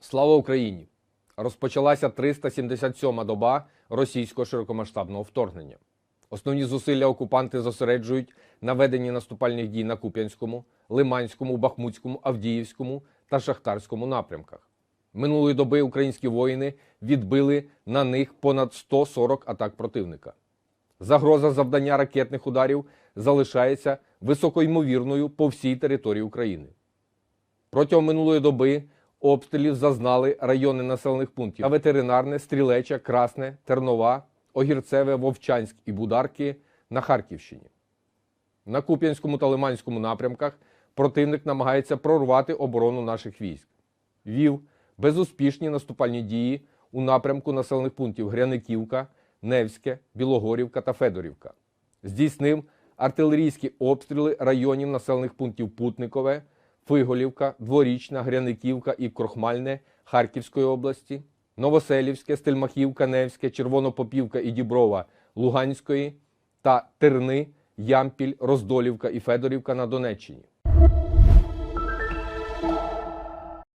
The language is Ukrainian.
Слава Україні! Розпочалася 377-ма доба російського широкомасштабного вторгнення. Основні зусилля окупанти зосереджують на веденні наступальних дій на Куп'янському, Лиманському, Бахмутському, Авдіївському та Шахтарському напрямках. Минулої доби українські воїни відбили на них понад 140 атак противника. Загроза завдання ракетних ударів залишається високоймовірною по всій території України. Протягом минулої доби обстрілів зазнали райони населених пунктів ветеринарне, стрілеча, красне, тернова, огірцеве, вовчанськ і бударки на Харківщині. На Куп'янському та Лиманському напрямках противник намагається прорвати оборону наших військ. Вів безуспішні наступальні дії у напрямку населених пунктів Гряниківка, Невське, Білогорівка та Федорівка. Здійснив артилерійські обстріли районів населених пунктів Путникове, Фиголівка, Дворічна, Гряниківка і Крохмальне Харківської області, Новоселівське, Стельмахівка, Невське, Червонопопівка і Діброва Луганської та Терни, Ямпіль, Роздолівка і Федорівка на Донеччині.